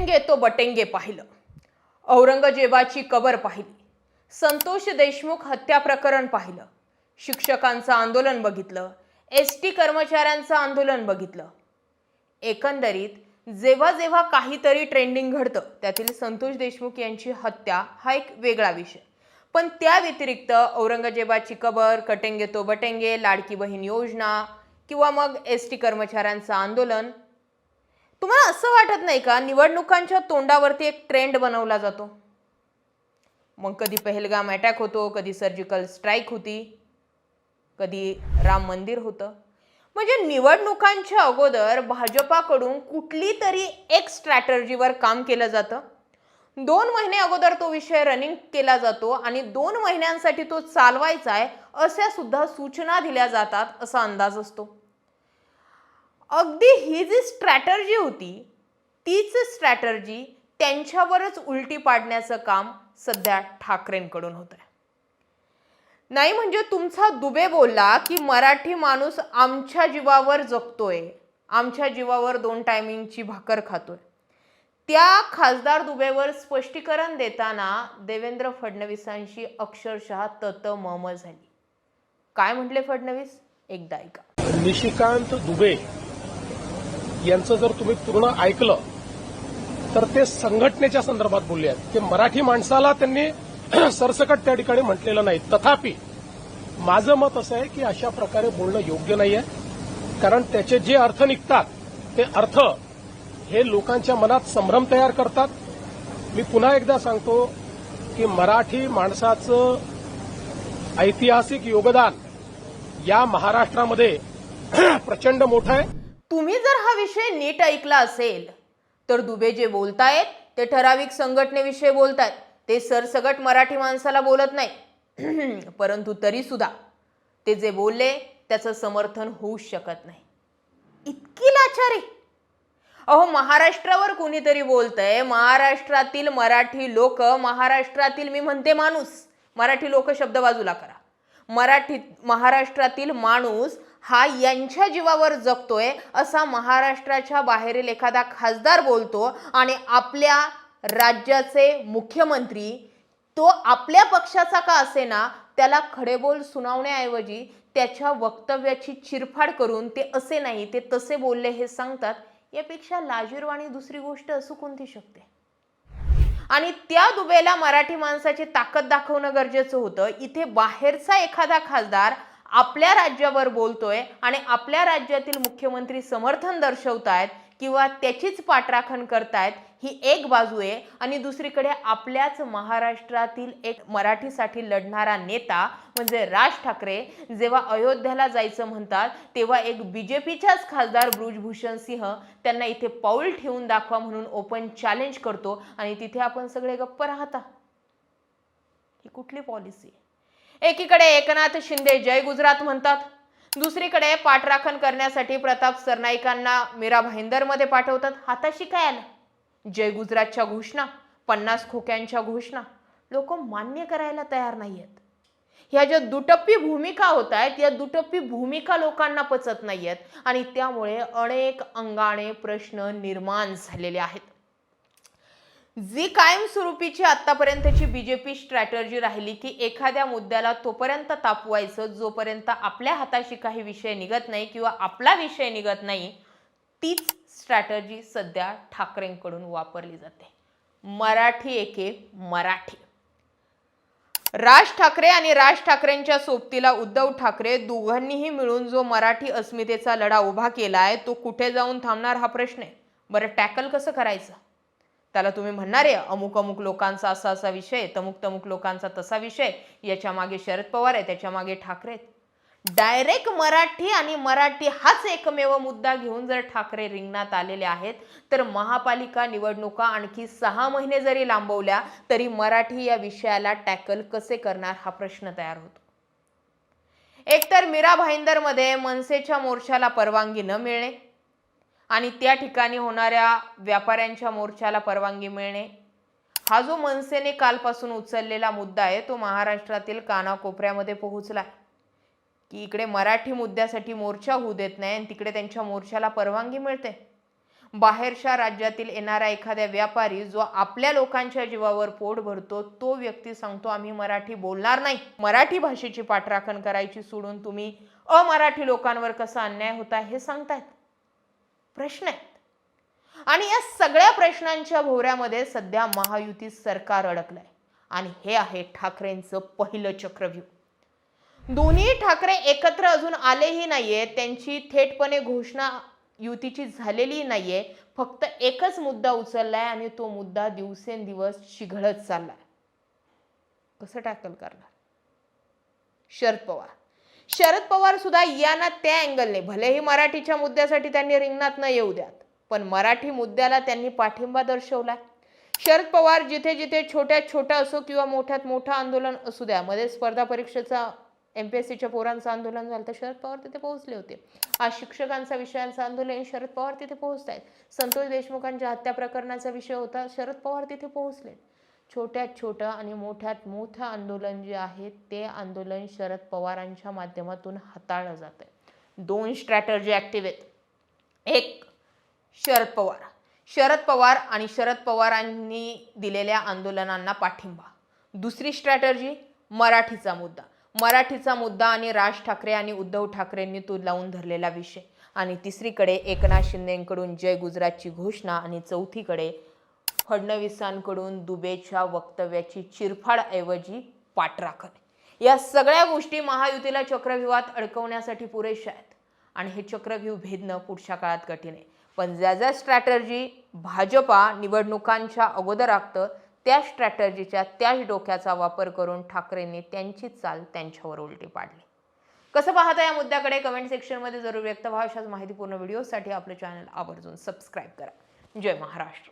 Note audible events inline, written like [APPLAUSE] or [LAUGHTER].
बटेंगे तो बटेंगे पाहिलं. औरंगजेबाची कबर पाहिली. संतोष देशमुख हत्या प्रकरण पाहिलं. शिक्षकांचं आंदोलन बघितलं. एस टी कर्मचाऱ्यांचं आंदोलन बघितलं. एकंदरीत जेव्हा जेव्हा काहीतरी ट्रेंडिंग घडतं त्यातील संतोष देशमुख यांची हत्या हा एक वेगळा विषय. पण त्या व्यतिरिक्त औरंगजेबाची कबर कटेंगे तो बटेंगे लाडकी बहीण योजना किंवा मग एस टी कर्मचाऱ्यांचं आंदोलन तुम्हाला असं वाटत नाही का निवडणुकांच्या तोंडावरती एक ट्रेंड बनवला जातो? मग कधी पहलगाम अटॅक होतो कधी सर्जिकल स्ट्राईक होती कधी राम मंदिर होतं. म्हणजे निवडणुकांच्या अगोदर भाजपाकडून कुठली तरी एक स्ट्रॅटर्जीवर काम केलं जातं. दोन महिने अगोदर तो विषय रनिंग केला जातो आणि दोन महिन्यांसाठी तो चालवायचा आहे अशा सुद्धा सूचना दिल्या जातात असा अंदाज असतो. अगदी ही जी स्ट्रॅटर्जी होती तीच स्ट्रॅटर्जी त्यांच्यावरच उलटी पाडण्याचं काम सध्या ठाकरेंकडून होत आहे. नाही म्हणजे तुमचा दुबे बोलला की मराठी माणूस आमच्या जीवावर जगतोय आमच्या जीवावर दोन टायमिंगची भाकर खातोय. त्या खासदार दुबेवर स्पष्टीकरण देताना देवेंद्र फडणवीसांशी अक्षरशः तत मम झाली. काय म्हटले फडणवीस? एकदा ऐका. निशिकांत दुबे यांचं जर तुम्ही पूर्ण ऐकलं तर ते संघटनेच्या संदर्भात बोलले आहेत. की मराठी माणसाला त्यांनी [CLEARS THROAT] सरसकट त्या ठिकाणी म्हटलेलं नाही. तथापि माझं मत असं आहे की अशा प्रकारे बोलणं योग्य नाही आहे कारण त्याचे जे अर्थ निघतात ते अर्थ हे लोकांच्या मनात संभ्रम तयार करतात. मी पुन्हा एकदा सांगतो की मराठी माणसाचं ऐतिहासिक योगदान या महाराष्ट्रामध्ये [CLEARS THROAT] प्रचंड मोठं आहे. तुम्ही जर हा विषय नीट ऐकला असेल तर दुबे जे बोलतायत ते ठराविक संघटनेविषयी बोलतायत. ते सरसगट मराठी माणसाला बोलत नाही. [CLEARS THROAT] परंतु तरीसुद्धा ते जे बोलले त्याचं समर्थन होऊच शकत नाही. इतकी लाचारी. अहो महाराष्ट्रावर कोणीतरी बोलतंय महाराष्ट्रातील मराठी लोक महाराष्ट्रातील मी म्हणते माणूस. मराठी लोक शब्द बाजूला करा. मराठी महाराष्ट्रातील माणूस हा यांच्या जीवावर जगतोय असा महाराष्ट्राच्या बाहेरील एखादा खासदार बोलतो आणि आपल्या राज्याचे मुख्यमंत्री तो आपल्या पक्षाचा का असेना त्याला खडेबोल सुनावण्याऐवजी त्याच्या वक्तव्याची चिरफाड करून ते असे नाही ते तसे बोलले हे सांगतात. यापेक्षा लाजीरवाणी दुसरी गोष्ट असू कोणती शकते? आणि त्या दुबेला मराठी माणसाची ताकद दाखवणं गरजेचं होतं. इथे बाहेरचा एखादा खासदार आपल्या राज्यावर बोलतोय आणि आपल्या राज्यातील मुख्यमंत्री समर्थन दर्शवतायत किंवा त्याचीच पाठराखण करतायत ही एक बाजू आहे. आणि दुसरीकडे आपल्याच महाराष्ट्रातील एक मराठीसाठी लढणारा नेता म्हणजे राज ठाकरे जेव्हा अयोध्याला जायचं म्हणतात तेव्हा एक बी जे पीच्याच खासदार ब्रुजभूषण सिंह त्यांना इथे पाऊल ठेवून दाखवा म्हणून ओपन चॅलेंज करतो. आणि तिथे आपण सगळे गप्प राहता. ही कुठली पॉलिसी एकीकडे एकनाथ शिंदे जय गुजरात म्हणतात दुसरीकडे पाठराखण करण्यासाठी प्रताप सरनाईकांना मीरा भाईंदरमध्ये पाठवतात. हाताशी काय आलं? जय गुजरातच्या घोषणा पन्नास खोक्यांच्या घोषणा. लोक मान्य करायला तयार नाही आहेत ह्या ज्या दुटप्पी भूमिका होत आहेत या दुटप्पी भूमिका लोकांना पचत नाही आहेत आणि त्यामुळे अनेक अंगाने प्रश्न निर्माण झालेले आहेत. जी कायमस्वरूपीची आतापर्यंतची बीजेपी स्ट्रॅटर्जी राहिली की एखाद्या मुद्द्याला तोपर्यंत तापवायचं जोपर्यंत आपल्या हाताशी काही विषय निघत नाही किंवा आपला विषय निघत नाही तीच स्ट्रॅटर्जी सध्या ठाकरेंकडून वापरली जाते. मराठी एके मराठी. राज ठाकरे आणि राज ठाकरेंच्या सोबतीला उद्धव ठाकरे दोघांनीही मिळून जो मराठी अस्मितेचा लढा उभा केला आहे तो कुठे जाऊन थांबणार हा प्रश्न आहे. बरं टॅकल कसं करायचं? त्याला तुम्ही म्हणणारे अमुक अमुक लोकांचा असा असा विषय तमुक तमुक लोकांचा तसा विषय याच्या मागे शरद पवार आहे त्याच्यामागे ठाकरे डायरेक्ट मराठी आणि मराठी हाच एकमेव मुद्दा घेऊन जर ठाकरे रिंगणात आलेले आहेत तर महापालिका निवडणुका आणखी सहा महिने जरी लांबवल्या तरी मराठी या विषयाला टॅकल कसे करणार हा प्रश्न तयार होतो. एकतर मीरा भाईंदरमध्ये मनसेच्या मोर्चाला परवानगी न मिळणे आणि त्या ठिकाणी होणाऱ्या व्यापाऱ्यांच्या मोर्चाला परवानगी मिळणे. हा जो मनसेने कालपासून उचललेला मुद्दा आहे तो महाराष्ट्रातील कानाकोपऱ्यामध्ये पोहोचला की इकडे मराठी मुद्द्यासाठी मोर्चा होऊ देत नाही आणि तिकडे त्यांच्या मोर्चाला परवानगी मिळते. बाहेरच्या राज्यातील येणारा एखाद्या व्यापारी जो आपल्या लोकांच्या जीवावर पोट भरतो तो व्यक्ती सांगतो आम्ही मराठी बोलणार नाही. मराठी भाषेची पाठराखण करायची सोडून तुम्ही अमराठी लोकांवर कसा अन्याय होता हे सांगतायत. प्रश्न आहेत. आणि या सगळ्या प्रश्नांच्या भोवऱ्यामध्ये सध्या महायुती सरकार अडकलंय. आणि हे आहे ठाकरेंचं पहिलं चक्रव्यूह. दोन्ही ठाकरे एकत्र अजून आलेही नाहीये. त्यांची थेटपणे घोषणा युतीची झालेली नाहीये. फक्त एकच मुद्दा उचललाय आणि तो मुद्दा दिवसेंदिवस चिघळत चाललाय. कसं टॅकल करणार? शरद पवार. शरद पवार सुद्धा यांना त्या अँगलने भलेही मराठीच्या मुद्द्यासाठी त्यांनी रिंगणात न येऊ द्यात पण मराठी मुद्द्याला त्यांनी पाठिंबा दर्शवला शरद पवार जिथे जिथे छोट्यात छोटा असो किंवा मोठ्यात मोठं आंदोलन असू द्या मध्ये स्पर्धा परीक्षेचा एम पी एस सीच्या पोरांचं आंदोलन झालं तर शरद पवार तिथे पोहोचले होते. आज शिक्षकांचा विषयांचं आंदोलन शरद पवार तिथे पोहोचत आहेत संतोष देशमुखांच्या हत्या प्रकरणाचा विषय होता शरद पवार तिथे पोहोचले. छोट्यात छोटं आणि मोठ्यात मोठं आंदोलन जे आहे ते आंदोलन शरद पवारांच्या माध्यमातून हाताळलं जात आहे दोन स्ट्रॅटर्जी ॲक्टिव्ह आहेत. एक शरद पवार. शरद पवार आणि शरद पवारांनी दिलेल्या आंदोलनांना पाठिंबा. दुसरी स्ट्रॅटर्जी मराठीचा मुद्दा. मराठीचा मुद्दा आणि राज ठाकरे आणि उद्धव ठाकरेंनी तो लावून धरलेला विषय. आणि तिसरीकडे एकनाथ शिंदेंकडून जय गुजरातची घोषणा आणि चौथीकडे फडणवीसांकडून दुबेच्या वक्तव्याची चिरफाडऐवजी पाठराखण या सगळ्या गोष्टी महायुतीला चक्रव्यूहात अडकवण्यासाठी पुरेशा आहेत. आणि हे चक्रव्यूह भेदणं पुढच्या काळात कठीण आहे. पण ज्या ज्या स्ट्रॅटर्जी भाजपा निवडणुकांच्या अगोदर आखतं त्या स्ट्रॅटर्जीच्या त्याच डोक्याचा वापर करून ठाकरेंनी त्यांची चाल त्यांच्यावर उलटी पाडली. कसं पाहता या मुद्द्याकडे? कमेंट सेक्शनमध्ये जरूर व्यक्त व्हा. अशाच माहितीपूर्ण व्हिडिओसाठी आपलं चॅनल आवर्जून सबस्क्राईब करा. जय महाराष्ट्र.